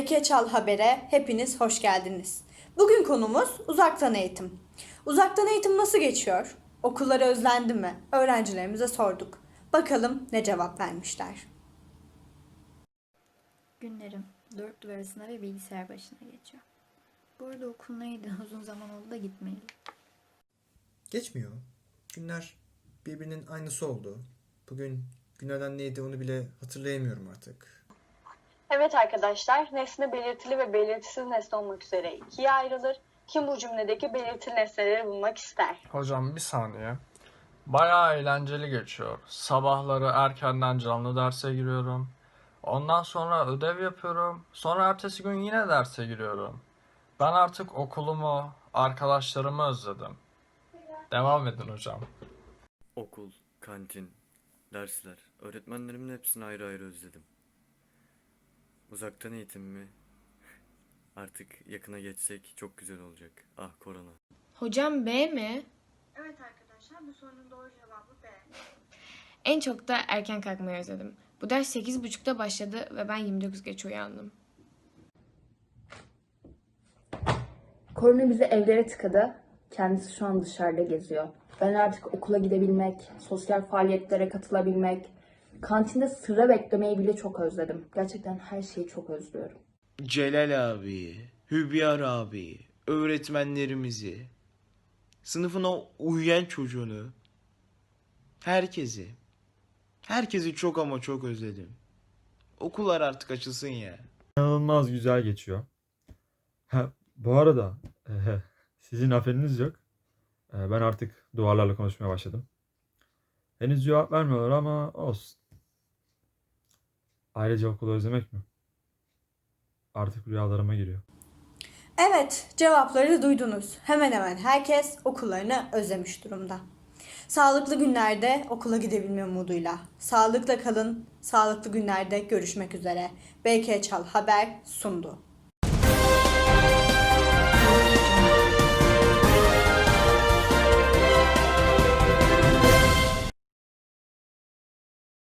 BK Çal Haber'e hepiniz hoş geldiniz. Bugün konumuz uzaktan eğitim. Uzaktan eğitim nasıl geçiyor? Okulları özlendi mi? Öğrencilerimize sorduk. Bakalım ne cevap vermişler. Günlerim dört duvar arasında ve bilgisayar başına geçiyor. Bu arada okul neydi? Uzun zaman oldu da gitmeyeli. Geçmiyor. Günler birbirinin aynısı oldu. Bugün günlerden neydi onu bile hatırlayamıyorum artık. Evet arkadaşlar, nesne belirtili ve belirtisiz nesne olmak üzere ikiye ayrılır. Kim bu cümledeki belirtili nesneleri bulmak ister? Hocam bir saniye. Bayağı eğlenceli geçiyor. Sabahları erkenden canlı derse giriyorum. Ondan sonra ödev yapıyorum. Sonra ertesi gün yine derse giriyorum. Ben artık okulumu, arkadaşlarımı özledim. Devam edin hocam. Okul, kantin, dersler, öğretmenlerimin hepsini ayrı ayrı özledim. Uzaktan eğitim mi? Artık yakına geçsek çok güzel olacak. Ah korona. Hocam B mi? Evet arkadaşlar, bu sorunun doğru cevabı B. En çok da erken kalkmayı özledim. Bu ders 8.30'da başladı ve ben 29 geç uyandım. Korona bizi evlere tıkadı. Kendisi şu an dışarıda geziyor. Ben artık okula gidebilmek, sosyal faaliyetlere katılabilmek, kantinde sıra beklemeyi bile çok özledim. Gerçekten her şeyi çok özlüyorum. Celal abi, Hübyar abi, öğretmenlerimizi, sınıfına uyuyan çocuğunu, herkesi, herkesi çok ama çok özledim. Okullar artık açılsın ya. İnanılmaz güzel geçiyor. Ha, bu arada ehe, sizin haberiniz yok. E, ben artık duvarlarla konuşmaya başladım. Henüz cevap vermiyorlar ama olsun. Ayrıca okulu özlemek mi? Artık rüyalarıma giriyor. Evet, cevapları duydunuz. Hemen hemen herkes okullarını özlemiş durumda. Sağlıklı günlerde okula gidebilme umuduyla. Sağlıkla kalın, sağlıklı günlerde görüşmek üzere. BK Çal Haber sundu.